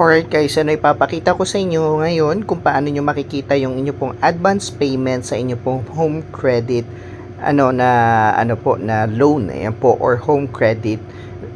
Alright guys, ano ipapakita ko sa inyo ngayon kung paano nyo makikita yung inyo pong advance payment sa inyo pong home credit ano na ano po na loan. Ayan po or home credit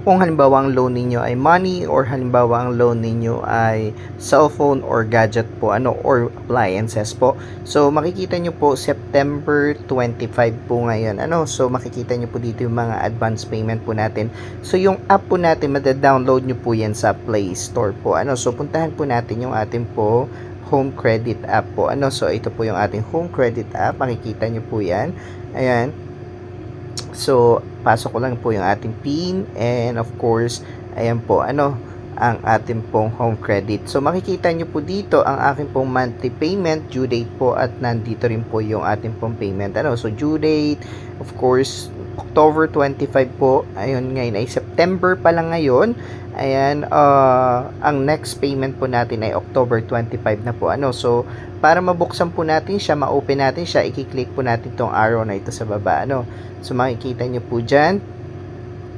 kung halimbawa ang loan ninyo ay money or halimbawa ang loan ninyo ay cellphone or gadget po ano or appliances po so makikita nyo po September 25 po ngayon ano so makikita nyo po dito yung mga advance payment po natin So yung app po natin, mada-download nyo po yan sa Play Store po. Ano, so puntahan po natin yung ating po home credit app po. Ano, so ito po yung ating home credit app. Makikita nyo po yan. Ayan. So, pasok ko lang po yung ating PIN. And of course, ayan po, ano, ang ating pong home credit. So, makikita nyo po dito ang aking pong monthly payment, due date po at nandito rin po yung ating pong payment. Ano, so due date, of course, October 25 po. Ayun, ngayon ay September pa lang ngayon. Ayan, uh, ang next payment po natin ay October 25 na po. Ano, so para mabuksan po natin siya, ma-open natin siya, i-click po natin tong arrow na ito sa baba. Ano, so makikita nyo po dyan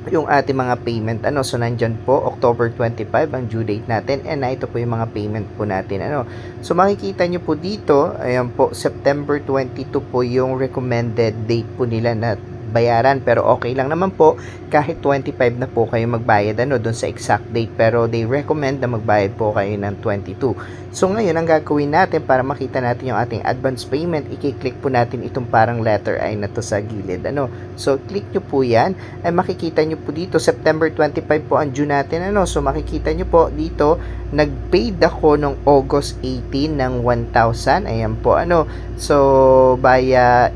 yung ating mga payment ano so nandyan po October 25 ang due date natin and na ito po yung mga payment po natin ano. So makikita nyo po dito ayan po September 22 po yung recommended date po nila na bayaran. Pero okay lang naman po kahit 25 na po kayo magbayad ano doon sa exact date. Pero they recommend na magbayad po kayo ng 22 so ngayon ang gagawin natin para makita natin yung ating advance payment i-click po natin itong parang letter I na to sa gilid ano. So click nyo po yan. Ay makikita nyo po dito September 25 po ang due natin ano. So makikita nyo po dito nag-paid ako nung August 18 ng 1,000 ayan po ano. So via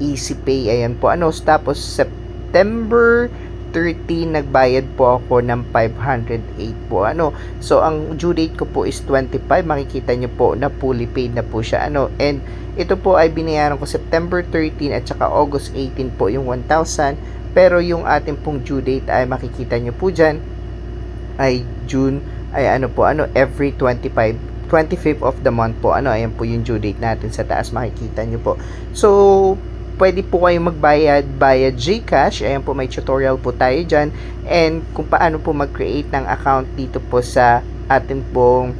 Easy Pay. Ayan po. Ano, tapos September 13 nagbayad po ako ng 508 po. Ano so ang due date ko po is 25 makikita nyo po na fully paid na po siya. Ano and ito po ay binayaran ko September 13 at saka August 18 po yung 1,000 pero yung ating pong due date ay makikita nyo po dyan ay June ay ano po ano every 25 25th of the month po. Ano ayan po yung due date natin sa taas. Makikita nyo po. So pwede po kayong magbayad via GCash. Ayan po, may tutorial po tayo dyan. And kung paano po mag-create ng account dito po sa ating pong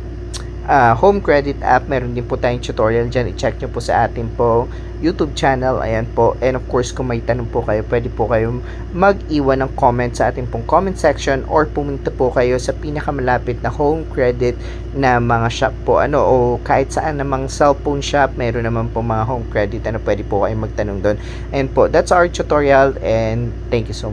uh, home credit app. Meron din po tayong tutorial dyan. I-check nyo po sa ating po YouTube channel. Ayan po. And of course, kung may tanong po kayo, pwede po kayong mag-iwan ng comment sa ating pong comment section or pumunta po kayo sa pinakamalapit na home credit na mga shop po. Ano, o kahit saan namang cellphone shop, meron naman po mga home credit. Ano, pwede po kayong magtanong doon. And po, that's our tutorial and thank you so much.